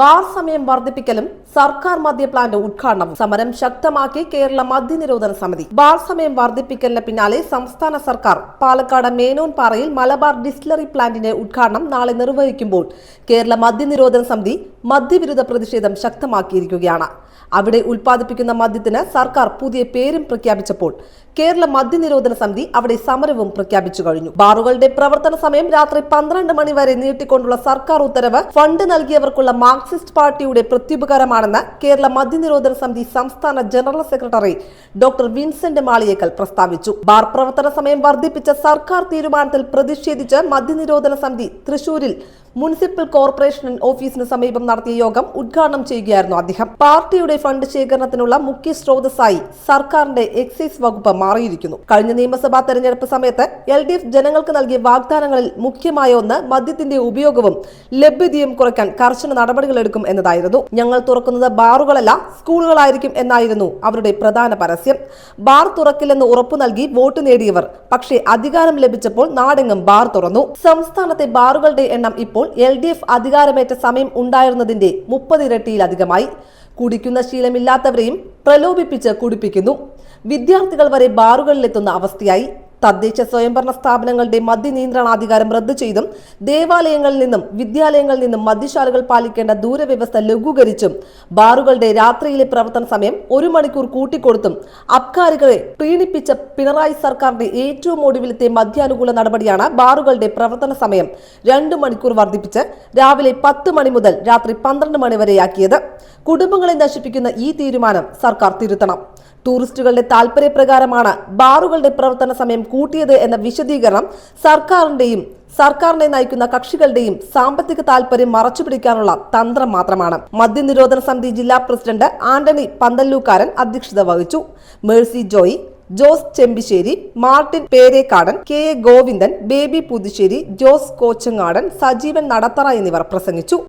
Bar സമയം വർദ്ധിപ്പിക്കലും സർക്കാർ മദ്യ പ്ലാന്റ് ഉദ്ഘാടനവും സമരം ശക്തമാക്കി കേരള മദ്യനിരോധന സമിതി. ബാർ സമയം വർദ്ധിപ്പിക്കലിന് പിന്നാലെ സംസ്ഥാന സർക്കാർ പാലക്കാട് മേനോൻ പാറയിൽ മലബാർ ഡിസ്റ്റിലറി പ്ലാന്റിന്റെ ഉദ്ഘാടനം നാളെ നിർവഹിക്കുമ്പോൾ കേരള മദ്യനിരോധന സമിതി മദ്യവിരുദ്ധ പ്രതിഷേധം ശക്തമാക്കിയിരിക്കുകയാണ്. അവിടെ ഉൽപ്പാദിപ്പിക്കുന്ന മദ്യത്തിന് സർക്കാർ പുതിയ പേരും പ്രഖ്യാപിച്ചപ്പോൾ കേരള മദ്യനിരോധന സമിതി അവിടെ സമരവും പ്രഖ്യാപിച്ചു കഴിഞ്ഞു. ബാറുകളുടെ പ്രവർത്തന സമയം രാത്രി പന്ത്രണ്ട് മണി വരെ നീട്ടിക്കൊണ്ടുള്ള സർക്കാർ ഉത്തരവ് ഫണ്ട് നൽകിയവർക്കുള്ള മാർക്സിസ്റ്റ് പാർട്ടിയുടെ പ്രത്യുപകാരമാണെന്ന് കേരള മദ്യനിരോധന സമിതി സംസ്ഥാന general secretary doctor Vincent Maliyekkal പ്രസ്താവിച്ചു. ബാർ പ്രവർത്തന സമയം വർദ്ധിപ്പിച്ച സർക്കാർ തീരുമാനത്തിൽ പ്രതിഷേധിച്ച് മദ്യനിരോധന സമിതി തൃശൂരിൽ മുനിസിപ്പൽ കോർപ്പറേഷൻ ഓഫീസിന് സമീപം നടത്തിയ യോഗം ഉദ്ഘാടനം ചെയ്യുകയായിരുന്നു അദ്ദേഹം. പാർട്ടിയുടെ ഫണ്ട് ശേഖരണത്തിനുള്ള മുഖ്യ സ്രോതസ്സായി സർക്കാരിന്റെ എക്സൈസ് വകുപ്പ് മാറിയിരിക്കുന്നു. കഴിഞ്ഞ നിയമസഭാ തെരഞ്ഞെടുപ്പ് സമയത്ത് എൽ ഡി എഫ് ജനങ്ങൾക്ക് നൽകിയ വാഗ്ദാനങ്ങളിൽ മുഖ്യമായ ഒന്ന് മദ്യത്തിന്റെ ഉപയോഗവും ലഭ്യതയും കുറയ്ക്കാൻ കർശന നടപടികളെടുക്കും എന്നതായിരുന്നു. ഞങ്ങൾ തുറക്കുന്നത് ബാറുകളല്ല സ്കൂളുകളായിരിക്കും എന്നായിരുന്നു അവരുടെ പ്രധാന പരസ്യം. ബാർ തുറക്കില്ലെന്ന് ഉറപ്പു നൽകി വോട്ട് നേടിയവർ. പക്ഷേ അധികാരം ലഭിച്ചപ്പോൾ നാടെങ്ങും ബാർ തുറന്നു. സംസ്ഥാനത്തെ ബാറുകളുടെ എണ്ണം ഇപ്പോൾ എൽ ഡി എഫ് അധികാരമേറ്റ സമയം ഉണ്ടായിരുന്നതിന്റെ മുപ്പതിരട്ടിയിലധികമായി കുടിക്കുന്ന ശീലമില്ലാത്തവരെയും പ്രലോഭിപ്പിച്ച് കുടിപ്പിക്കുന്നു. വിദ്യാർത്ഥികൾ വരെ ബാറുകളിലെത്തുന്ന അവസ്ഥയായി. തദ്ദേശ സ്വയംഭരണ സ്ഥാപനങ്ങളുടെ മദ്യനിയന്ത്രണാധികാരം റദ്ദു ചെയ്തും ദേവാലയങ്ങളിൽ നിന്നും വിദ്യാലയങ്ങളിൽ നിന്നും മദ്യശാലകൾ പാലിക്കേണ്ട ദൂരവ്യവസ്ഥ ലഘൂകരിച്ചും ബാറുകളുടെ രാത്രിയിലെ പ്രവർത്തന സമയം ഒരു മണിക്കൂർ കൂട്ടിക്കൊടുത്തും അബ്കാരികളെ പ്രീണിപ്പിച്ച പിണറായി സർക്കാരിന്റെ ഏറ്റവും ഒടുവിലത്തെ മദ്യാനുകൂല നടപടിയാണ് ബാറുകളുടെ പ്രവർത്തന സമയം രണ്ടു മണിക്കൂർ വർദ്ധിപ്പിച്ച് രാവിലെ പത്ത് മണി മുതൽ രാത്രി പന്ത്രണ്ട് മണി വരെയാക്കിയത്. കുടുംബങ്ങളെ നശിപ്പിക്കുന്ന ഈ തീരുമാനം സർക്കാർ തിരുത്തണം. ടൂറിസ്റ്റുകളുടെ താൽപര്യപ്രകാരമാണ് ബാറുകളുടെ പ്രവർത്തന സമയം കൂട്ടിയത് എന്ന വിശദീകരണം സർക്കാരിന്റെയും സർക്കാരിനെ നയിക്കുന്ന കക്ഷികളുടെയും സാമ്പത്തിക താൽപര്യം മറച്ചുപിടിക്കാനുള്ള തന്ത്രം മാത്രമാണ്. മദ്യനിരോധന സമിതി ജില്ലാ പ്രസിഡന്റ് ആന്റണി പന്തല്ലൂക്കാരൻ അധ്യക്ഷത വഹിച്ചു. Mercy Joy Jose Chembissery Martin Perekkadan K A Govindan Baby Puthussery Jose Kochangadan Sajeevan Nadathara എന്നിവർ പ്രസംഗിച്ചു.